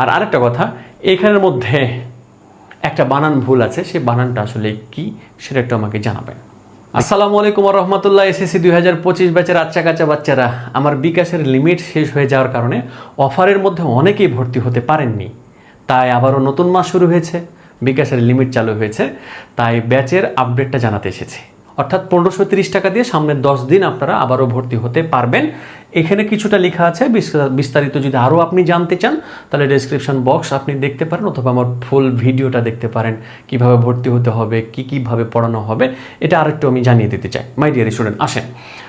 আর আরেকটা কথা, এখানের মধ্যে একটা বানান ভুল আছে, সেই বানানটা আসলে কি সেটা একটু আমাকে জানাবেন। আসসালামু আলাইকুম রহমতুল্লাহ এসএসসি দুই হাজার পঁচিশ ব্যাচের আচ্চা বাচ্চারা, আমার বিকাশের লিমিট শেষ হয়ে যাওয়ার কারণে অফারের মধ্যে অনেকেই ভর্তি হতে পারেননি। তাই আবারও নতুন মাস শুরু হয়েছে, বিকাশের লিমিট চালু হয়েছে, তাই ব্যাচের আপডেটটা জানাতে এসেছি। অর্থাৎ পনেরোশো তিরিশ টাকা দিয়ে সামনের দশ দিন আপনারা আবারও ভর্তি হতে পারবেন। এখানে কিছুটা লেখা আছে, বিস্তা- বিস্তারিত যদি আরও আপনি জানতে চান, তাহলে ডেসক্রিপশন বক্স আপনি দেখতে পারেন অথবা আমার ফুল ভিডিওটা দেখতে পারেন। কীভাবে ভর্তি হতে হবে, কি কীভাবে পড়ানো হবে, এটা আরেকটু আমি জানিয়ে দিতে চাই। মাই ডিয়ার স্টুডেন্ট আসেন।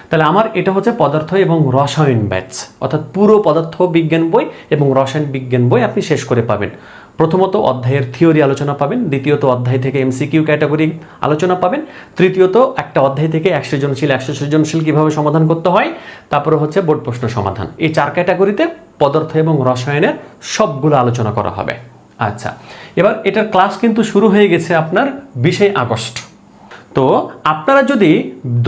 তাহলে আমার এটা হচ্ছে পদার্থ এবং রসায়ন ব্যাচ অর্থাৎ পুরো পদার্থ বিজ্ঞান বই এবং রসায়ন বিজ্ঞান বই আপনি শেষ করে পাবেন। প্রথমত অধ্যায়ের থিওরি আলোচনা পাবেন, দ্বিতীয়ত অধ্যায় থেকে এমসিকিউ ক্যাটাগরি আলোচনা পাবেন, তৃতীয়ত একটা অধ্যায় থেকে এক সৃজনশীল একশো সৃজনশীল কীভাবে সমাধান করতে হয়, তারপরে হচ্ছে বোর্ড প্রশ্ন সমাধান। এই চার ক্যাটাগরিতে পদার্থ এবং রসায়নের সবগুলো আলোচনা করা হবে। আচ্ছা এবার এটার ক্লাস কিন্তু শুরু হয়ে গেছে আপনার বিশে আগস্ট। তো আপনারা যদি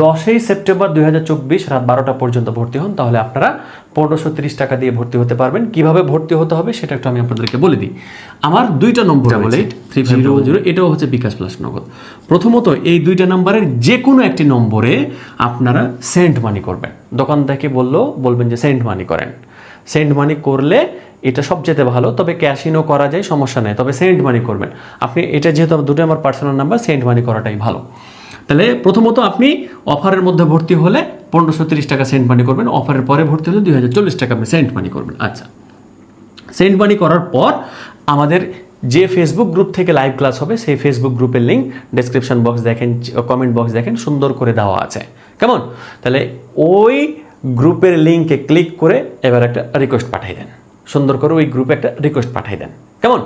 দশই সেপ্টেম্বর দুই হাজার চব্বিশ রাত বারোটা পর্যন্ত ভর্তি হন তাহলে আপনারা পনেরোশো তিরিশ টাকা দিয়ে ভর্তি হতে পারবেন। কীভাবে ভর্তি হতে হবে সেটা একটু আমি আপনাদেরকে বলে দিই। আমার দুইটা নম্বর এইট থ্রি জিরো জিরো এটাও হচ্ছে বিকাশ প্লাস নগদ। প্রথমত এই দুইটা নম্বরের যে কোনো একটি নম্বরে আপনারা সেন্ট মানি করবেন। দোকান থেকে বললেও বলবেন যে সেন্ট মানি করেন। সেন্ড মানি করলে এটা সবচেয়ে ভালো তবে ক্যাশিনও করা যায় সমস্যা নেই তবে সেন্ড মানি করবেন। আপনি এটা যেহেতু দুটো আমার পার্সোনাল নাম্বার সেন্ড মানি করাটাই ভালো। তাহলে প্রথমত আপনি অফারের মধ্যে ভর্তি হলে পনেরোশো তিরিশ টাকা সেন্ট মানি করবেন, অফারের পরে ভর্তি হলে দুই হাজার চল্লিশ টাকা আপনি সেন্ট মানি করবেন। আচ্ছা সেন্ট মানি করার পর আমাদের যে ফেসবুক গ্রুপ থেকে লাইভ ক্লাস হবে, সেই ফেসবুক গ্রুপের লিঙ্ক ডেসক্রিপশন বক্স দেখেন কমেন্ট বক্স দেখেন, সুন্দর করে দেওয়া আছে। কেমন? তাহলে ওই গ্রুপের লিঙ্কে ক্লিক করে এবার একটা রিকোয়েস্ট পাঠিয়ে দেন। সুন্দর করে ওই গ্রুপে একটা রিকোয়েস্ট পাঠিয়ে দেন। কেমন?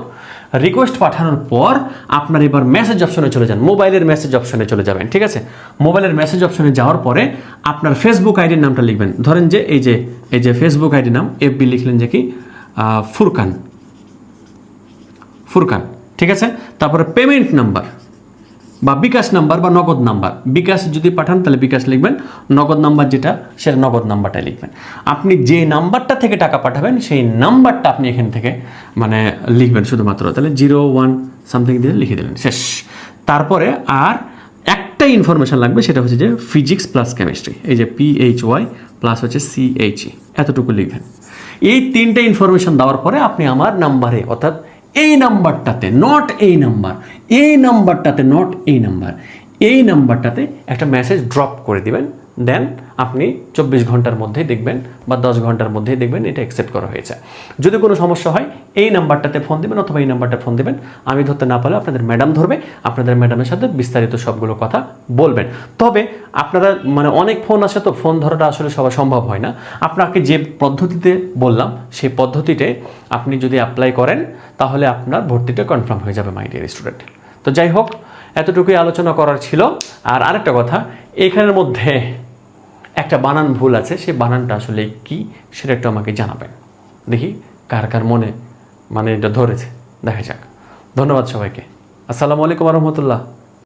রিকোয়েস্ট পাঠানোর পর আপনার এবার মেসেজ অপশনে চলে যান। মোবাইলের মেসেজ অপশনে চলে যাবেন, ঠিক আছে? মোবাইলের মেসেজ অপশনে যাওয়ার পরে আপনার ফেসবুক আইডির নামটা লিখবেন। ধরেন যে এই যে এই যে ফেসবুক আইডি নাম এফবি লিখলেন যে কি? ফুরকান। ফুরকান, ঠিক আছে? তারপরে পেমেন্ট নাম্বার বা বিকাশ নাম্বার বা নগদ নাম্বার। বিকাশ যদি পাঠান, তাহলে বিকাশ লিখবেন। নগদ নাম্বার যেটা, সেটা নগদ নাম্বারটাই লিখবেন। আপনি যে নাম্বারটা থেকে টাকা পাঠাবেন, সেই নাম্বারটা আপনি এখান থেকে মানে লিখবেন শুধুমাত্র। তাহলে জিরো, ওয়ান, সামথিং দিয়ে লিখে দিলেন। শেষ। তারপরে আর একটা ইনফরমেশন লাগবে, সেটা হচ্ছে যে ফিজিক্স প্লাস কেমিস্ট্রি এই যে পিএইচ ওয়াই প্লাস হচ্ছে সিএইচই এতটুকু লিখবেন। এই তিনটে ইনফরমেশন দেওয়ার পরে আপনি আমার নাম্বারে অর্থাৎ এই নাম্বারটাতে নট এই নাম্বার এই নাম্বারটাতে নট এই নাম্বার। এই নাম্বারটাতে একটা মেসেজ ড্রপ করে দিবেন। দেন আপনি চব্বিশ ঘণ্টার মধ্যেই দেখবেন বা দশ ঘণ্টার মধ্যেই দেখবেন এটা অ্যাকসেপ্ট করা হয়েছে। যদি কোনো সমস্যা হয়, এই নাম্বারটাতে ফোন দেবেন অথবা এই নাম্বারটা ফোন দেবেন। আমি ধরতে না পারলে আপনাদের ম্যাডাম ধরবে, আপনাদের ম্যাডামের সাথে বিস্তারিত সবগুলো কথা বলবেন। তবে আপনারা মানে অনেক ফোন আছে তো ফোন ধরাটা আসলে সবার সম্ভব হয় না। আপনাকে যে পদ্ধতিতে বললাম সেই পদ্ধতিতে আপনি যদি অ্যাপ্লাই করেন, তাহলে আপনার ভর্তিটা কনফার্ম হয়ে যাবে মাই ডিয়ার স্টুডেন্ট তো যাই হোক, এতটুকুই আলোচনা করার ছিল। আর আরেকটা কথা, এখানের মধ্যে একটা বানান ভুল আছে, সেই বানানটা আসলে কি সেটা একটু আমাকে জানাবেন। দেখি কার কার মনে মানে এটা ধরেছে। দেখা যাক। ধন্যবাদ সবাইকে। আসসালামু আলাইকুম রহমতুল্লাহ।